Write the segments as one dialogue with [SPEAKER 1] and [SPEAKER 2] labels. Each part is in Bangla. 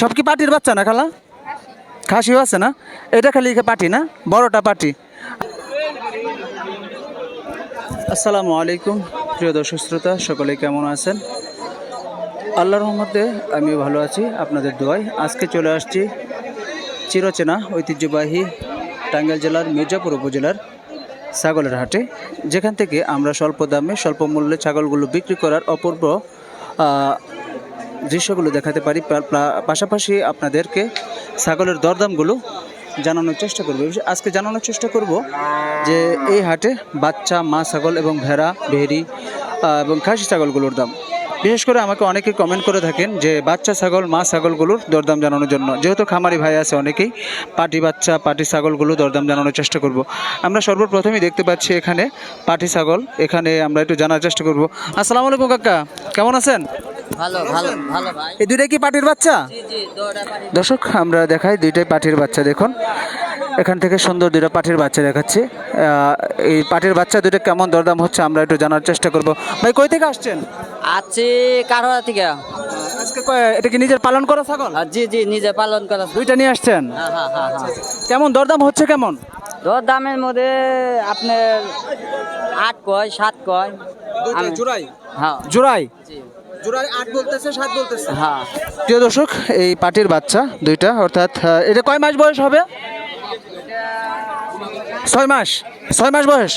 [SPEAKER 1] সব কি পাটির বাচ্চা না খালা? খাসিও আছে না? এটা খালি পাটি না? বড়টা পাটি আসসালামু আলাইকুম, প্রিয় দর্শক শ্রোতা, সকলে কেমন আছেন? আল্লাহর রহমতে আমি ভালো আছি, আপনাদের দোয়ায়। আজকে চলে আসছি চিরচেনা ঐতিহ্যবাহী টাঙ্গাইল জেলার মির্জাপুর উপজেলার ছাগলের হাটে, যেখান থেকে আমরা স্বল্প দামে, স্বল্প মূল্যে ছাগলগুলো বিক্রি করার অপূর্ব দৃশ্যগুলো দেখাতে পারি। পাশাপাশি আপনাদেরকে ছাগলের দরদামগুলো জানানোর চেষ্টা করব। আজকে জানানোর চেষ্টা করব যে এই হাটে বাচ্চা, মা ছাগল এবং ভেড়া, ভেড়ি এবং খাসি ছাগলগুলোর দাম। বিশেষ করে আমাকে অনেকে কমেন্ট করে থাকেন যে বাচ্চা ছাগল মা ছাগলগুলোর দরদাম জানানোর জন্য। যেহেতু খামারি ভাই আছে অনেকেই পাটি বাচ্চা পাটি ছাগলগুলো দরদাম জানানোর চেষ্টা করব। আমরা সর্বপ্রথমেই দেখতে পাচ্ছি এখানে পাটি ছাগল। এখানে আমরা একটু জানার চেষ্টা করব। আসসালামু আলাইকুম কাকা কেমন আছেন?
[SPEAKER 2] ভালো ভালো ভালো ভাই।
[SPEAKER 1] এই দুইটাই কি পাটির বাচ্চা? দর্শক আমরা দেখাই দুইটাই পাটির বাচ্চা দেখুন। এখান থেকে সুন্দর দুইটা পাটির বাচ্চা দেখাচ্ছি। এই পাটির বাচ্চা দুটো কেমন দরদাম হচ্ছে আমরা একটু জানার চেষ্টা করব। ভাই কই থেকে আসছেন?
[SPEAKER 2] আছি কারোয়া থেকে।
[SPEAKER 1] আজকে কয়- এটা কি নিজের পালন করা ছাগল?
[SPEAKER 2] আর জি জি নিজে পালন করা
[SPEAKER 1] দুইটা নিয়ে আসছেন?
[SPEAKER 2] হ্যাঁ হ্যাঁ হ্যাঁ হ্যাঁ।
[SPEAKER 1] কেমন দরদাম হচ্ছে কেমন?
[SPEAKER 2] দর দামের মধ্যে আপনার আট কয় সাত কয়। আমি-
[SPEAKER 1] জোড়াই?
[SPEAKER 2] হ্যাঁ।
[SPEAKER 1] জোড়াই?
[SPEAKER 2] জি।
[SPEAKER 1] জোড়াই আট বলতেছে সাত বলতেছে।
[SPEAKER 2] হ্যাঁ।
[SPEAKER 1] প্রিয় দর্শক এই পাটির বাচ্চা দুইটা অর্থাৎ এটা কয় মাস বয়স হবে? ছয় মাস ছয় মাস বয়স।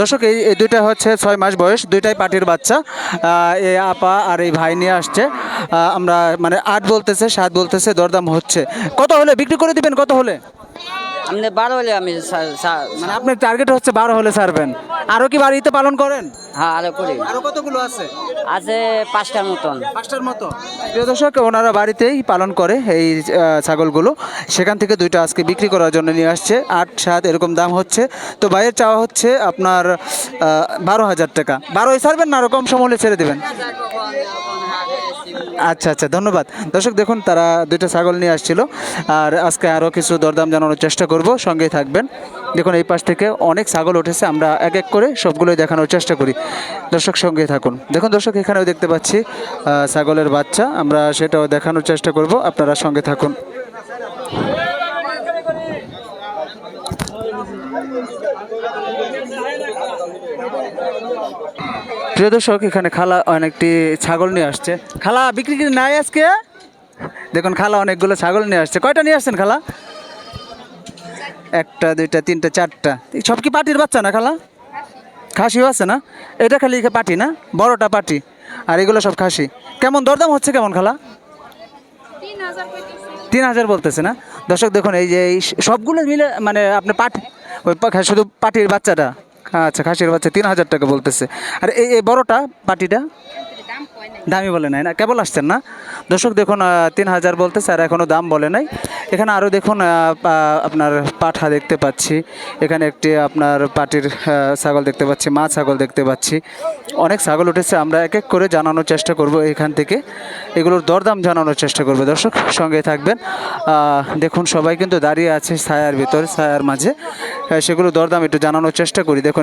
[SPEAKER 1] দর্শক, এই এই দুইটা হচ্ছে ছয় মাস বয়স, দুইটাই পাটির বাচ্চা। এই আপা আর এই ভাই নিয়ে আসছে। আমরা মানে আট বলতেছে, সাত বলতেছে, দরদাম হচ্ছে। কত হলে? বিক্রি করে দিবেন কত হলে?
[SPEAKER 2] আপনি বারো হলে আমি সা- সা-
[SPEAKER 1] মানে আপনার টার্গেট হচ্ছে বারো হলে ছাড়বেন। আরও কি বাড়িতে পালন করেন?
[SPEAKER 2] হ্যাঁ আরও করি।
[SPEAKER 1] আরও কতগুলো আছে?
[SPEAKER 2] আছে পাঁচটার মতন।
[SPEAKER 1] পাঁচটার মতো। প্রিয় দর্শক ওনারা বাড়িতেই পালন করে এই আহ, ছাগলগুলো। সেখান থেকে দুইটা আজকে বিক্রি করার জন্য নিয়ে আসছে। আট সাত এরকম দাম হচ্ছে। তো বাইরের চাওয়া হচ্ছে আপনার বারো হাজার টাকা। বারোই ছাড়বেন না? আরও কম সময় হলে ছেড়ে দেবেন। আচ্ছা আচ্ছা ধন্যবাদ। দর্শক, দেখুন, তারা দুইটা ছাগল নিয়ে আসছিল। আর আজকে আরও কিছু দরদাম জানানোর চেষ্টা করব, সঙ্গেই থাকবেন। দেখুন, এই পাশ থেকে অনেক ছাগল উঠেছে, আমরা এক এক করে সবগুলোই দেখানোর চেষ্টা করি। দর্শক সঙ্গে থাকুন। দেখুন, দর্শক, এখানেও দেখতে পাচ্ছি ছাগলের বাচ্চা, আমরা সেটাও দেখানোর চেষ্টা করব, আপনারা সঙ্গে থাকুন। প্রিয় দর্শক, এখানে খালা অনেকটি ছাগল নিয়ে আসছে। খালা, বিক্রি কি নাই আজকে? দেখুন, খালা অনেকগুলো ছাগল নিয়ে আসছে। কয়টা নিয়ে আসছেন, খালা? একটা, দুইটা, তিনটা, চারটা। সব কি পাটির বাচ্চা না, খালা? খাসিও আছে না? এটা খালি পাটি না? বড়টা পাটি। আর এগুলো সব খাসি। কেমন দরদাম হচ্ছে কেমন, খালা?
[SPEAKER 3] তিন হাজার
[SPEAKER 1] বলতেছে না? দর্শক দেখুন, এই যে এই সবগুলো মিলে মানে আপনি পাট, ওই শুধু পাটির বাচ্চাটা। আচ্ছা খাসির বাচ্চা তিন হাজার টাকা বলতেছে। আর এই বড়টা, পাটিটা?
[SPEAKER 3] দাম
[SPEAKER 1] বলে নাই না? কেবল আসছেন না? দর্শক দেখুন তিন হাজার বলতে স্যার এখনও দাম বলে নাই। এখানে আরও দেখুন আপনার পাঠা দেখতে পাচ্ছি। এখানে একটি আপনার পাটির ছাগল দেখতে পাচ্ছি, মা ছাগল দেখতে পাচ্ছি। অনেক ছাগল উঠেছে, আমরা এক এক করে জানানোর চেষ্টা করব এখান থেকে। এগুলোর দরদাম জানানোর চেষ্টা করবে, দর্শক, সঙ্গে থাকবেন। দেখুন, সবাই কিন্তু দাঁড়িয়ে আছে ছায়ার ভিতরে, ছায়ার মাঝে। সেগুলো দরদাম একটু জানানোর চেষ্টা করি। দেখুন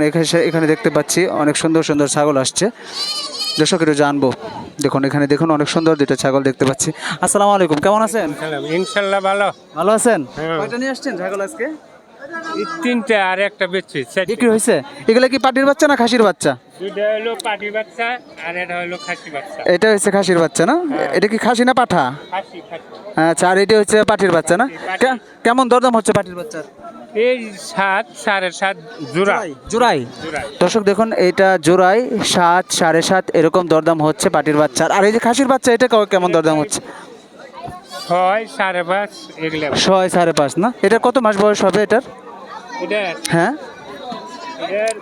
[SPEAKER 1] এখানে দেখতে পাচ্ছি, অনেক সুন্দর সুন্দর ছাগল আসছে। দর্শক একটু জানব। দেখুন এখানে দেখুন অনেক সুন্দর দুটো ছাগল দেখতে পাচ্ছি। আসসালামু আলাইকুম কেমন আছেন?
[SPEAKER 4] ইনশাল্লাহ ভালো।
[SPEAKER 1] ভালো আছেন?
[SPEAKER 4] হ্যাঁ।
[SPEAKER 1] কয়টা নিয়ে আসছেন ছাগল আজকে?
[SPEAKER 4] এই তিনটে আর একটা বেচছি চারটে।
[SPEAKER 1] বিক্রি হয়েছে? এগুলো কি পাটির বাচ্চা না খাসির বাচ্চা?
[SPEAKER 4] দুইটা হলো পাটি বাচ্চা আর এটা হলো খাসি বাচ্চা।
[SPEAKER 1] এটা হচ্ছে খাসির বাচ্চা না? এটা কি খাসি না পাঠা? আচ্ছা আর এটা হচ্ছে পাটির বাচ্চা না? কেমন দরদাম হচ্ছে পাটির বাচ্চার?
[SPEAKER 4] এই সাত সাড়ে সাত জোড়া।
[SPEAKER 1] জোড়াই দর্শক দেখুন এটা জোড়াই সাত সাড়ে সাত এরকম দরদাম হচ্ছে পাটির বাচ্চার। আর এই যে খাসির বাচ্চা এটা কেমন দরদাম হচ্ছে?
[SPEAKER 4] ছয় সাড়ে পাঁচ
[SPEAKER 1] ছয় সাড়ে পাঁচ না? এটা কত মাস বয়স হবে এটার?
[SPEAKER 4] এটা
[SPEAKER 1] হ্যাঁ?
[SPEAKER 4] এর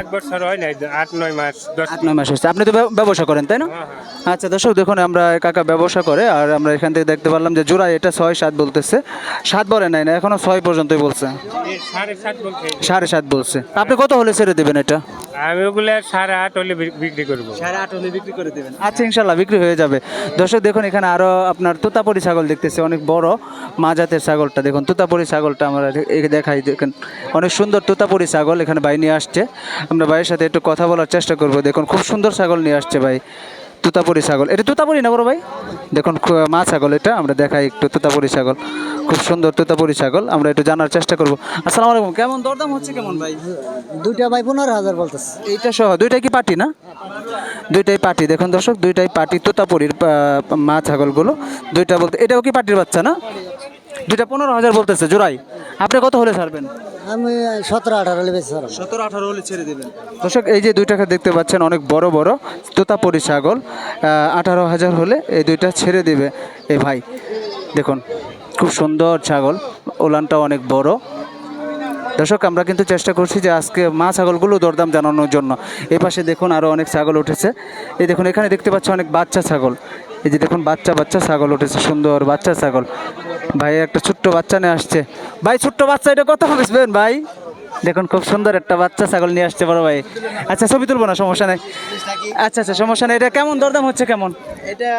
[SPEAKER 4] এক বছর হয় নাই আট নয় মাস দশ
[SPEAKER 1] আট নয় মাস হচ্ছে আপনি তো ব্যবসা করেন তাই না?
[SPEAKER 4] হ্যাঁ, হ্যাঁ।
[SPEAKER 1] আচ্ছা দর্শক দেখুন আমরা কাকা ব্যবসা করে আর আমরা এখান থেকে দেখতে পারলাম যে জোড়া এটা ছয় সাত বলতেছে। সাত বলে নাই না এখনও ছয় পর্যন্তই বলছে।
[SPEAKER 4] সাড়ে সাত বলতে
[SPEAKER 1] সাড়ে সাত বলছে। আপনি কত হলে ছেড়ে দেবেন এটা?
[SPEAKER 4] আমি ওগুলো সাড়ে আট হলে বিক্রি করব।
[SPEAKER 1] সাড়ে আট হলে বিক্রি করে দেবেন। আচ্ছা ইনশাল্লাহ বিক্রি হয়ে যাবে। দর্শক দেখুন এখানে আরও আপনার তোতাপুরি ছাগল দেখতেছে অনেক বড় মা জাতের ছাগলটা। দেখুন তোতাপুরি ছাগলটা আমরা দেখাই দেখেন অনেক সুন্দর তোতাপুরি ছাগল। এখানে ভাই নিয়ে আসছে। আমরা ভাইয়ের সাথে একটু কথা বলার চেষ্টা করব। দেখুন খুব সুন্দর ছাগল নিয়ে আসছে ভাই। তুতাপুরি ছাগল। এটা তুতাপুরি না বড় ভাই? দেখুন মা ছাগল এটা। আমরা দেখাই একটু তুতাপুরি ছাগল। খুব সুন্দর তুতাপুরি ছাগল। আমরা একটু জানার চেষ্টা করব। আসসালামু আলাইকুম। কেমন দরদাম হচ্ছে কেমন ভাই?
[SPEAKER 2] দুইটা ভাই পনেরো হাজার বলতেছে।
[SPEAKER 1] এইটা সহ দুইটাই কি পাটি না? দুইটাই পাটি দেখুন দর্শক দুইটাই পাটি তোতাপুরির মা ছাগলগুলো। দুইটা বলতে এটাও কি পাটির বাচ্চা না? দুইটা পনেরো হাজার বলতেছে জোড়াই। আপনি কত হলে ছাড়বেন?
[SPEAKER 2] আমি সতেরো আঠারো লেবে স্যার
[SPEAKER 1] সতেরো আঠারো হলে ছেড়ে দেবেন। দর্শক এই যে দুইটাকে দেখতে পাচ্ছেন অনেক বড় বড় তোতাপুরি ছাগল। আঠারো হাজার হলে এই দুইটা ছেড়ে দিবে এই ভাই। দেখুন খুব সুন্দর ছাগল ওলানটাও অনেক বড়। দর্শক আমরা কিন্তু চেষ্টা করছি যে আজকে মা ছাগলগুলো দরদাম জানানোর জন্য। এই পাশে দেখুন আরও অনেক ছাগল উঠেছে। এই দেখুন এখানে দেখতে পাচ্ছি অনেক বাচ্চা ছাগল। এই যে দেখুন বাচ্চা বাচ্চা ছাগল উঠেছে সুন্দর বাচ্চা ছাগল। ভাই একটা ছোট্ট বাচ্চা নিয়ে আসছে। ভাই ছোট্ট বাচ্চা এটা কত বেচবেন ভাই? দেখুন খুব সুন্দর একটা বাচ্চা ছাগল নিয়ে আসছে বড় ভাই। আচ্ছা ছবি তুলবো না সমস্যা নেই। আচ্ছা আচ্ছা সমস্যা নেই। এটা কেমন? দরদাম হচ্ছে কেমন?
[SPEAKER 2] এটা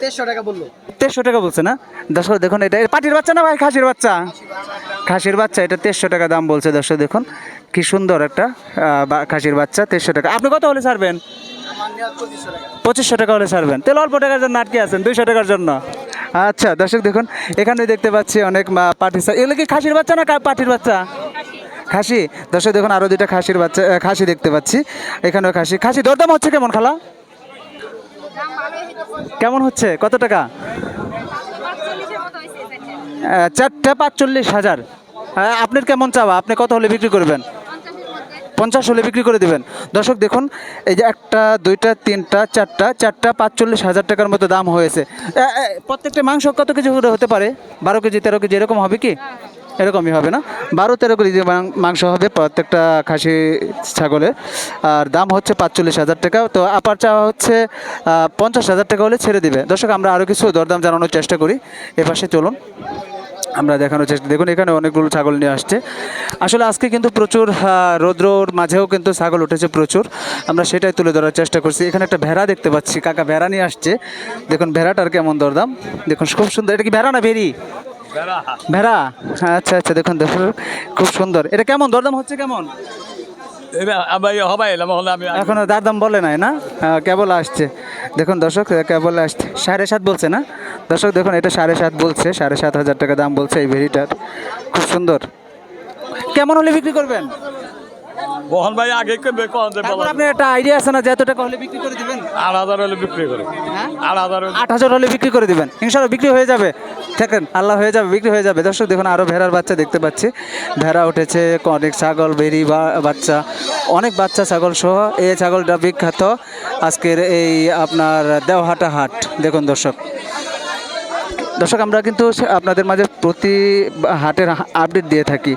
[SPEAKER 2] তেরোশো টাকা বলল।
[SPEAKER 1] তেরোশো টাকা বলছে না? দর্শক দেখুন এটা পাটির বাচ্চা না ভাই? খাসির বাচ্চা? খাসির বাচ্চা এটা তেরোশো টাকা দাম বলছে দর্শক দেখুন। কি সুন্দর একটা খাসির বাচ্চা তেরোশো টাকা। আপনি কত হলে ছাড়বেন? পঁচিশশো টাকা। হলে ছাড়বেন। তাহলে অল্প টাকার জন্য আটকে আছেন দুইশো টাকার জন্য। আচ্ছা দর্শক দেখুন, এখানে দেখতে পাচ্ছি অনেক মা- পাটি ছা- এগুলো কি খাসির বাচ্চা না পাটির বাচ্চা? খাসি। দর্শক দেখুন আরও দুইটা খাসির বাচ্চা খাসি দেখতে পাচ্ছি। এখানেও খাসি। খাসি, দরদাম হচ্ছে কেমন খালা? কেমন হচ্ছে? কত টাকা?
[SPEAKER 3] চারটে।
[SPEAKER 1] পাঁচচল্লিশ হাজার। আপনার কেমন চাওয়া? আপনি কত হলে বিক্রি করবেন? পঞ্চাশ হলে বিক্রি করে দিবেন। দর্শক দেখুন, এই যে একটা, দুইটা, তিনটা, চারটা চারটা পাঁচচল্লিশ হাজার টাকার মতো দাম হয়েছে। প্রত্যেকটা মাংস কত কেজি হতে পারে? বারো কেজি, তেরো কেজি, এরকম হবে কি? এরকমই হবে না? বারো, তেরো কেজি মাংস হবে প্রত্যেকটা খাসি, ছাগলের। আর দাম হচ্ছে পাঁচচল্লিশ হাজার টাকা। তো আপার চাওয়া হচ্ছে পঞ্চাশ হাজার টাকা হলে ছেড়ে দিবে। দর্শক, আমরা আরও কিছু দরদাম জানানোর চেষ্টা করি। এপাশে চলুন। আমরা দেখানোর চেষ্টা দেখুন এখানে অনেকগুলো ছাগল নিয়ে আসছে। আসলে আজকে কিন্তু প্রচুর রৌদ্রর মাঝেও কিন্তু ছাগল উঠেছে প্রচুর। আমরা সেটাই তুলে ধরার চেষ্টা করছি। এখানে একটা ভেড়া দেখতে পাচ্ছি। কাকা ভেড়া নিয়ে আসছে। দেখুন ভেড়াটার কেমন দরদাম। দেখুন খুব সুন্দর। এটা কি ভেড়া না ভেরি ভেড়া। আচ্ছা আচ্ছা দেখুন দেখুন। খুব সুন্দর। এটা কেমন? দরদাম হচ্ছে কেমন? এখনও দার দাম বলে নাই না? কেবল আসছে। দেখুন দর্শক কেবল আসছে। সাড়ে সাত বলছে না? দর্শক, দেখুন, এটা সাড়ে সাত বলছে, সাড়ে সাত হাজার টাকা দাম বলছে এই ভেরিটার খুব সুন্দর। কেমন হলে বিক্রি করবেন?
[SPEAKER 5] বহন ভাই আগে করবে কখন যে
[SPEAKER 1] তারপর আপনার একটা আইডিয়া আছে না যে এত টাকা হলে বিক্রি করে দিবেন?
[SPEAKER 5] আট হাজার হলে বিক্রি করে।
[SPEAKER 1] হ্যাঁ?
[SPEAKER 5] আট হাজার হলে
[SPEAKER 1] আট হাজার হলে বিক্রি করে দিবেন। ইনশাল্লাহ বিক্রি হয়ে যাবে। দেখেন আল্লাহ হয়ে যাবে বিক্রি হয়ে যাবে। দর্শক দেখুন আরও ভেড়ার বাচ্চা দেখতে পাচ্ছি। ভেড়া উঠেছে অনেক ছাগল বেরি বা- বাচ্চা অনেক বাচ্চা ছাগল সহ এই ছাগলটা বিখ্যাত। আজকের এই আপনার দেওহাটা হাট। দেখুন দর্শক। দর্শক আমরা কিন্তু আপনাদের মাঝে প্রতি হাটের আপডেট দিয়ে থাকি।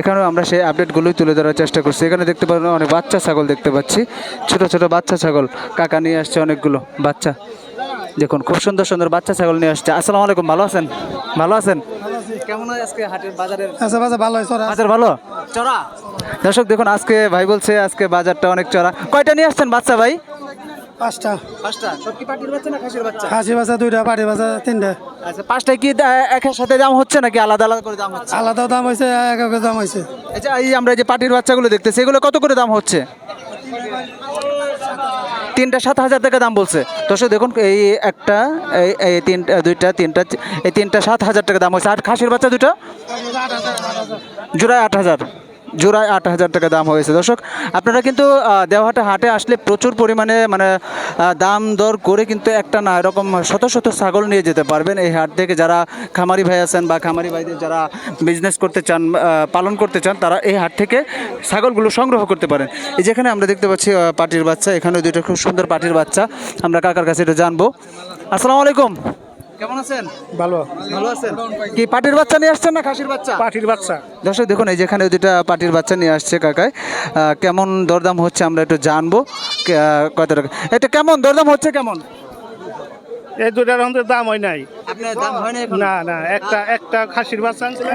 [SPEAKER 1] এখানেও আমরা সেই আপডেটগুলোই তুলে ধরার চেষ্টা করছি। এখানে দেখতে পারেন অনেক বাচ্চা ছাগল দেখতে পাচ্ছি। ছোট ছোট বাচ্চা ছাগল। কাকা নিয়ে আসছে অনেকগুলো বাচ্চা। দেখুন খুব সুন্দর সুন্দর বাচ্চা ছাগল নিয়ে আসছে। আসসালামু আলাইকুম ভালো আছেন? ভালো আছেন? কেমন আজকে হাটের বাজারের?
[SPEAKER 2] আচ্ছা ভালো হয়েছে
[SPEAKER 1] বাজার ভালো? চড়া। দর্শক দেখুন আজকে ভাই বলছে আজকে বাজারটা অনেক চড়া। কয়টা নিয়ে আসছেন বাচ্চা ভাই?
[SPEAKER 2] পাঁচটা।
[SPEAKER 1] পাঁচটা? সব কি পাটির বাচ্চা না খাসির বাচ্চা?
[SPEAKER 2] খাসি বাচ্চা দুইটা পাটি বাচ্চা তিনটা।
[SPEAKER 1] আচ্ছা কি একের সাথে দাম হচ্ছে নাকি আলাদা আলাদা করে দাম হচ্ছে?
[SPEAKER 2] আলাদা দাম হয়েছে এক এক দাম হয়েছে।
[SPEAKER 1] আচ্ছা এই আমরা যে পাটির বাচ্চাগুলো দেখতেছি এগুলো কত করে দাম হচ্ছে? তিনটা সাত হাজার টাকা দাম বলছে। দর্শক দেখুন এই একটা এই তিনটা দুইটা তিনটা এই তিনটা সাত হাজার টাকা দাম আর খাসির বাচ্চা দুটো? জোড়ায় আট হাজার। জোড়ায় আট হাজার টাকা দাম হয়েছে। দর্শক আপনারা কিন্তু আহ, দেওহাটা হাটে আসলে প্রচুর পরিমাণে মানে দাম দর করে কিন্তু একটা না এরকম শত শত ছাগল নিয়ে যেতে পারবেন এই হাট থেকে। যারা খামারি ভাই আছেন বা খামারি ভাইদের যারা বিজনেস করতে চান পালন করতে চান তারা এই হাট থেকে ছাগলগুলো সংগ্রহ করতে পারেন। এই যেখানে আমরা দেখতে পাচ্ছি পাটির বাচ্চা এখানে দুটো খুব সুন্দর পাটির বাচ্চা। আমরা কাকার কাছে এটা জানব। আসসালামু আলাইকুম। কেমন আছেন?
[SPEAKER 4] ভালো।
[SPEAKER 1] ভালো আছেন? কি পাটির বাচ্চা নিয়ে আসছেন না খাসির বাচ্চা?
[SPEAKER 4] পাটির বাচ্চা।
[SPEAKER 1] দর্শক দেখুন এই যেখানে দুটা পাটির বাচ্চা নিয়ে আসছে কাকায় কেমন দরদাম হচ্ছে আমরা একটু জানব কত টাকা। এটা কেমন? দরদাম হচ্ছে কেমন?
[SPEAKER 4] এই দুটার আমাদের দাম হয় নাই।
[SPEAKER 1] আপনার দাম না
[SPEAKER 4] না একটা একটা খাসির বাচ্চা আনছিলেন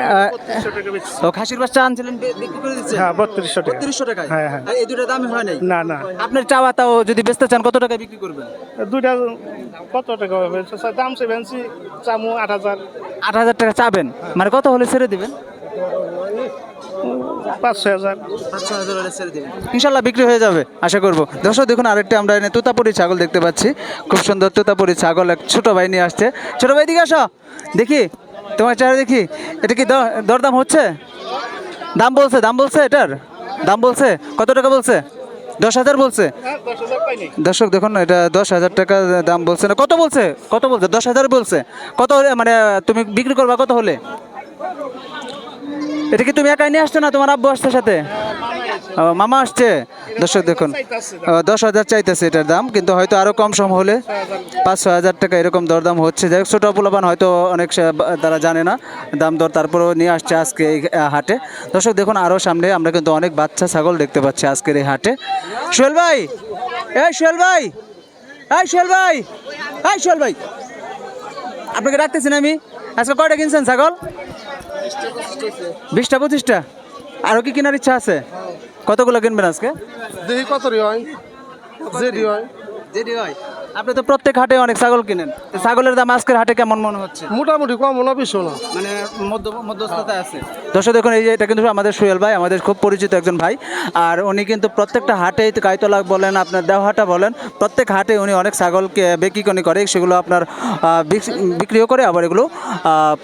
[SPEAKER 4] টাকা
[SPEAKER 1] ও খাসির বাচ্চা আনছিলেন বিক্রি করে দিচ্ছেন?
[SPEAKER 4] হ্যাঁ বত্রিশশো টাকা।
[SPEAKER 1] বত্রিশশো টাকায়?
[SPEAKER 4] হ্যাঁ, হ্যাঁ।
[SPEAKER 1] এই দুটো দামই হয় নাই?
[SPEAKER 4] না না।
[SPEAKER 1] আপনার চাওয়া তাও যদি বেচতে চান কত টাকা বিক্রি করবেন?
[SPEAKER 4] দুইটা কত টাকা হবে? দাম সে চামু আট হাজার।
[SPEAKER 1] আট হাজার টাকা চাবেন? মানে কত হলে ছেড়ে দিবেন? ইনশাল্লাহ বিক্রি হয়ে যাবে, আশা করব। দর্শক, দেখুন আরেকটা আমরা এনে তোতাপুরি ছাগল দেখতে পাচ্ছি। খুব সুন্দর তোতাপুরি ছাগল, এক ছোট ভাই নিয়ে আসছে। ছোট ভাই দিকে আসো। দেখি, তোমার চেহারা দেখি। এটা কি দরদাম হচ্ছে? দাম বলছে দাম বলছে এটার? দাম বলছে? কত টাকা বলছে? দশ হাজার বলছে? দর্শক, দেখুন এটা দশ হাজার টাকা দাম বলছে না। কত বলছে? কত বলছে? দশ হাজার বলছে। কত হলে মানে তুমি বিক্রি করবা কত হলে? এটা কি তুমি একাই নিয়ে আসছো না তোমার আব্বু আসছে সাথে? মামা আসছে। দর্শক দেখুন দশ হাজার চাইতেছে এটার দাম, কিন্তু হয়তো আরও কম সম হলে পাঁচ ছ হাজার টাকা এরকম দরদাম হচ্ছে। যাই হোক, ছোটো পোলাপান হয়তো অনেক তারা জানে না দাম দর, তারপরেও নিয়ে আসছে আজকে এই হাটে। দর্শক দেখুন আরও সামনে আমরা কিন্তু অনেক বাচ্চা, ছাগল দেখতে পাচ্ছি আজকের এই হাটে। সোহেল ভাই, এই সোহেল ভাই, এই সোহেল ভাই, এই সোহেল ভাই। আপনাকে ডাকতেছি না আমি? আজকে কয়টা কিনছেন ছাগল? বিশটা পঁচিশটা? আরও কি কেনার ইচ্ছা আছে? কতগুলো কিনবেন আজকে?
[SPEAKER 6] দেখি কত রি হয়। জেডি হয়।
[SPEAKER 1] যেটি হয়। আপনি তো প্রত্যেক হাটে অনেক ছাগল কিনেন। ছাগলের দাম আজকের হাটে কেমন মনে হচ্ছে?
[SPEAKER 6] মোটামুটি কম না বেশি না
[SPEAKER 1] মানে মধ্য মধ্যস্থতায় আছে। দর্শক দেখুন এই যে এটা কিন্তু আমাদের সোহেল ভাই আমাদের খুব পরিচিত একজন ভাই। আর উনি কিন্তু প্রত্যেকটা হাটে গাইতলা বলেন আপনার দেওহাটা বলেন প্রত্যেক হাটে উনি অনেক ছাগলকে বিক্রি করে সেগুলো আপনার বিক্রিও করে আবার এগুলো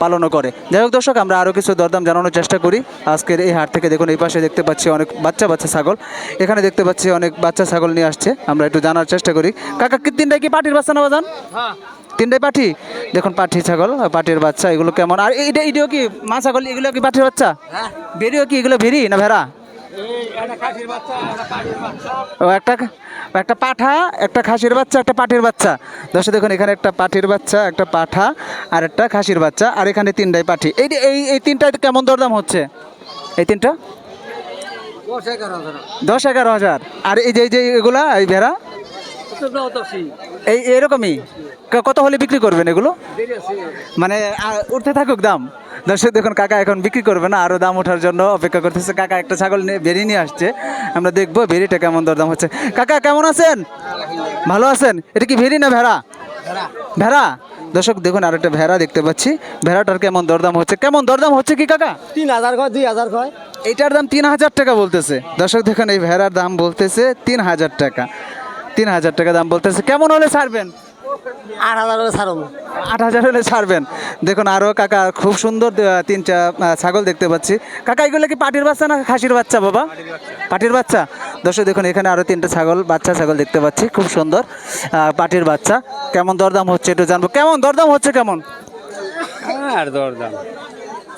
[SPEAKER 1] পালনও করে। যাই হোক দর্শক আমরা আরও কিছু দরদাম জানানোর চেষ্টা করি। আজকের এই হাট থেকে দেখুন এই পাশে দেখতে পাচ্ছি অনেক বাচ্চা বাচ্চা ছাগল। এখানে দেখতে পাচ্ছি অনেক বাচ্চা ছাগল নিয়ে আসছে আমরা একটু জানার চেষ্টা করি। কাকা কি তিনটায় কি পাটির বাচ্চা না বাজান তিনটাই পাঠি দেখুন পাঠি ছাগল পাটির বাচ্চা এগুলো কেমন? আর এটা এটাও কি মা ছাগল? এগুলো কি পাঠির বাচ্চা? ভেরিও কি এগুলো ভেরি না ভেড়া? ও একটা একটা পাঠা একটা খাসির বাচ্চা একটা পাটির বাচ্চা। দর্শক দেখুন এখানে একটা পাটির বাচ্চা একটা পাঠা আর একটা খাসির বাচ্চা আর এখানে তিনটাই পাঠি এই এই এই তিনটায় কেমন দরদাম হচ্ছে? এই তিনটা? দশ এগারো হাজার। আর এই যে এই যে এগুলা এই ভেড়া? এই এরকমই? কত হলে বিক্রি করবেন এগুলো? মানে উঠতে থাকুক দাম। দর্শক দেখুন কাকা এখন বিক্রি করবে না আরও দাম ওঠার জন্য অপেক্ষা করতেছে। কাকা একটা ছাগল নিয়ে বেরিয়ে নিয়ে আসছে। আমরা দেখব ভেরিটা কেমন দরদাম হচ্ছে। কাকা কেমন আছেন? ভালো আছেন? এটা কি ভেরি না ভেড়া? ভেড়া। দর্শক দেখুন আর একটা ভেড়া দেখতে পাচ্ছি। ভেড়াটার কেমন দরদাম হচ্ছে? কেমন দরদাম হচ্ছে কি কাকা?
[SPEAKER 6] তিন হাজার কয় দুই হাজার কয়।
[SPEAKER 1] এইটার দাম তিন হাজার টাকা বলতেছে। দর্শক দেখুন এই ভেড়ার দাম বলতেছে তিন হাজার টাকা। তিন হাজার টাকা দাম বলতেছে। কেমন হলে ছাড়বেন?
[SPEAKER 6] আট হাজার হলে ছাড়ব।
[SPEAKER 1] আট হাজার হলে ছাড়বেন। দেখুন আরও কাকা খুব সুন্দর তিনটা ছাগল দেখতে পাচ্ছি। কাকা এগুলো কি পাটির বাচ্চা না খাসির বাচ্চা বাবা? পাটির বাচ্চা। দর্শক দেখুন এখানে আরও তিনটা ছাগল বাচ্চা ছাগল দেখতে পাচ্ছি। খুব সুন্দর পাটির বাচ্চা। কেমন দরদাম হচ্ছে একটু জানব। কেমন দরদাম হচ্ছে কেমন?
[SPEAKER 4] আর দর দাম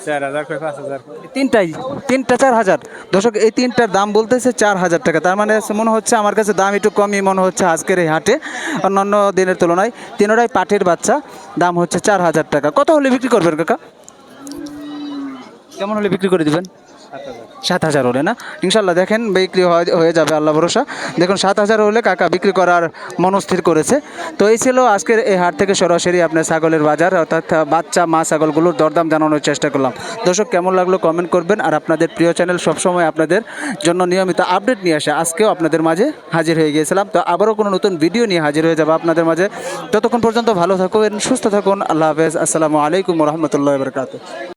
[SPEAKER 4] চার হাজার করে পাঁচ হাজার?
[SPEAKER 1] তিনটাই তিনটা চার হাজার। দর্শক এই তিনটার দাম বলতেছে চার হাজার টাকা। তার মানে মনে হচ্ছে আমার কাছে দাম একটু কমই মনে হচ্ছে আজকের এই হাটে। অন্যান্য দিনের তুলনায় তিনোটাই পাটের বাচ্চা দাম হচ্ছে চার হাজার টাকা। কত হলে বিক্রি করবেন কাকা? কেমন হলে বিক্রি করে দিবেন? সাত হাজার। হলে না? ইনশাল্লাহ দেখেন বিক্রি হয়ে যাবে, আল্লাহ ভরসা। দেখুন, সাত হাজার হলে কাকা বিক্রি করার মনস্থির করেছে। তো এই ছিল আজকের এই হাট থেকে সরাসরি আপনার ছাগলের বাজার, অর্থাৎ বাচ্চা, মা ছাগলগুলোর দরদাম জানানোর চেষ্টা করলাম। দর্শক, কেমন লাগল কমেন্ট করবেন। আর আপনাদের প্রিয় চ্যানেল সবসময় আপনাদের জন্য নিয়মিত আপডেট নিয়ে আসে। আজকেও আপনাদের মাঝে হাজির হয়ে গিয়েছিলাম। তো আবারও কোনো নতুন ভিডিও নিয়ে হাজির হয়ে যাব আপনাদের মাঝে। ততক্ষণ পর্যন্ত ভালো থাকুন, সুস্থ থাকুন। আল্লাহ হাফেজ। আসসালামু আলাইকুম রহমতুল্লাহ বরকাত